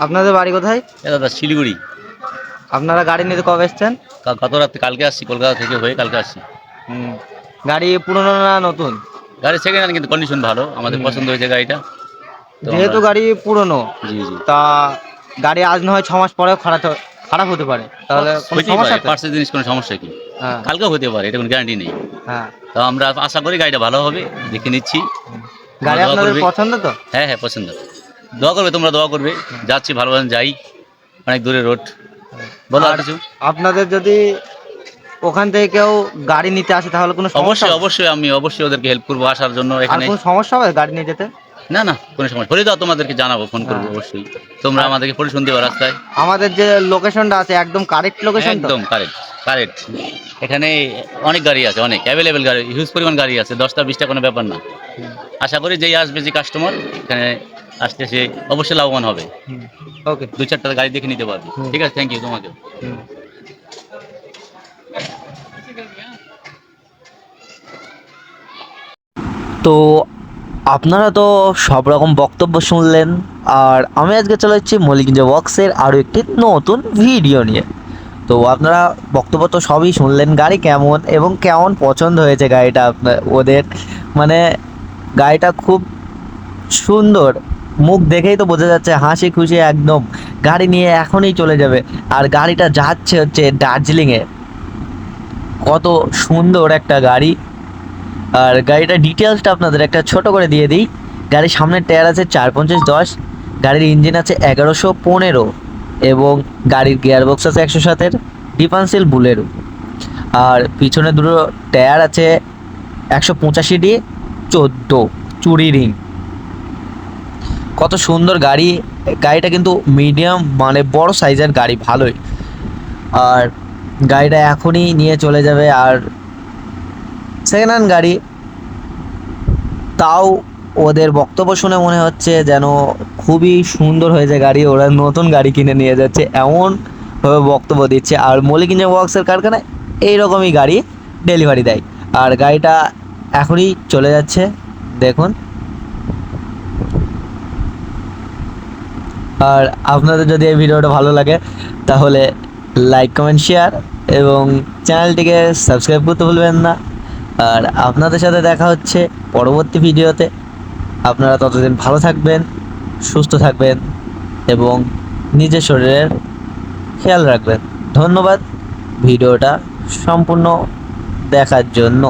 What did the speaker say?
আপনাদের বাড়ি কোথায়? এ দাদা শিলিগুড়ি। আপনারা গাড়ি নিতে কবে এসছেন? কা- গত রাত্রে কালকে আসছি কলকাতা থেকে হয়ে কালকে আসছি। হুম। গাড়ি পুরনো না নতুন? গাড়ি সেকেন্ড হ্যান্ড কিন্তু কন্ডিশন ভালো আমাদের হুম। পছন্দ হয়েছে গাড়িটা। তো যেহেতু আমরা- গাড়ি পুরনো জি জি। তা গাড়ি আজ না হয় ছ মাস পরেও খারাপ হ- খারাপ হতে পারে। তাহলে কোনো সমস্যা পারে তো? পার্সের জিনিস কোনো সমস্যা কি? হ্যাঁ। কালকেও হতে পারে এটা কোনো গ্যারান্টি নেই। হ্যাঁ। তো আমরা আশা করি গাড়িটা ভালো হবে দেখে নিচ্ছি। গাড়ি আপনাদের পছন্দ তো? হ্যাঁ হ্যাঁ পছন্দ। দোয়া করবে তোমরা দোয়া করবে। যাচ্ছি ভালো ভালো যাই। অনেক দূরে রোড। বলো আর কিছু? আপনাদের যদি ওখান থেকে কেউ গাড়ি নিতে আসে তাহলে কোনো সমস্যা অবশ্যই অবশ্যই আমি অবশ্যই ওদেরকে হেল্প করব আসার জন্য আর এখানে। কোনো সমস্যা হবে গাড়ি নিয়ে যেতে? না না কোনো সমস্যা। হলে দাও তোমাদেরকে জানাব ফোন করব হ্যাঁ। অবশ্যই। তোমরা আমাদেরকে পরিশুন দেওয়া রাস্তায়। আমাদের যে লোকেশনটা আছে একদম কারেক্ট লোকেশন একদম কারেক্ট কারেক্ট এখানে অনেক গাড়ি আছে অনেক। অ্যাভেলেবেল গাড়ি হিউজ পরিমাণ গাড়ি আছে দশটা বিশটা কোনো ব্যাপার না। আশা করি যেই আসবে যে কাস্টমার এখানে আসতে সে অবশ্যই লাভবান হবে। ওকে দু চারটা গাড়ি দেখে নিতে পারবে। ঠিক আছে থ্যাংক ইউ তোমাকে। তো আপনারা তো সব রকম বক্তব্য শুনলেন আর আমি আজকে চলে যাচ্ছি মলিগঞ্জ বক্সের আরও একটি নতুন ভিডিও নিয়ে। তো আপনারা বক্তব্য তো সবই শুনলেন, গাড়ি কেমন এবং কেমন পছন্দ হয়েছে গাড়িটা আপনার, ওদের? মানে গাড়িটা খুব সুন্দর, মুখ দেখেই তো বোঝা যাচ্ছে, হাসি খুশি একদম। গাড়ি নিয়ে এখনই চলে যাবে। আর গাড়িটা যাচ্ছে হচ্ছে দার্জিলিংয়ে। কত সুন্দর একটা গাড়ি। আর গাড়িটার ডিটেলসটা আপনাদের একটা ছোট করে দিয়ে দিই। গাড়ির সামনের টায়ার আছে চার পঞ্চাশ দশ, গাড়ির ইঞ্জিন আছে এগারোশো পনেরো। এবং গাড়ির গিয়ার বক্স আছে একশো সাতের ডিফান্সিল বুলেরো আর পিছনে দুটো টায়ার আছে, একশো পঁচাশি ডি চোদ্দ চুরি রিং। কত সুন্দর গাড়ি। গাড়িটা কিন্তু মিডিয়াম মানে বড় সাইজের গাড়ি, ভালোই। আর গাড়িটা এখনই নিয়ে চলে যাবে, আর সেকেন্ড হ্যান্ড গাড়ি। তাও ওদের বক্তব্য শুনে মনে হচ্ছে যেন খুবই সুন্দর হয়েছে গাড়ি। ওরা নতুন গাড়ি কিনে নিয়ে যাচ্ছে এমন ভাবে বক্তব্য দিচ্ছে। আর মলিক ইঞ্জিন ওয়ার্কসের কারখানায় এইরকমই গাড়ি ডেলিভারি দেয়। আর গাড়িটা এখনই চলে যাচ্ছে, দেখুন। আর আপনাদের যদি এই ভিডিওটা ভালো লাগে, তাহলে লাইক, কমেন্ট, শেয়ার এবং চ্যানেলটিকে সাবস্ক্রাইব করতে ভুলবেন না। আর আপনাদের সাথে দেখা হচ্ছে পরবর্তী ভিডিওতে। আপনারা ততদিন ভালো থাকবেন, সুস্থ থাকবেন এবং নিজের শরীরের খেয়াল রাখবেন। ধন্যবাদ, ভিডিওটা সম্পূর্ণ দেখার জন্য।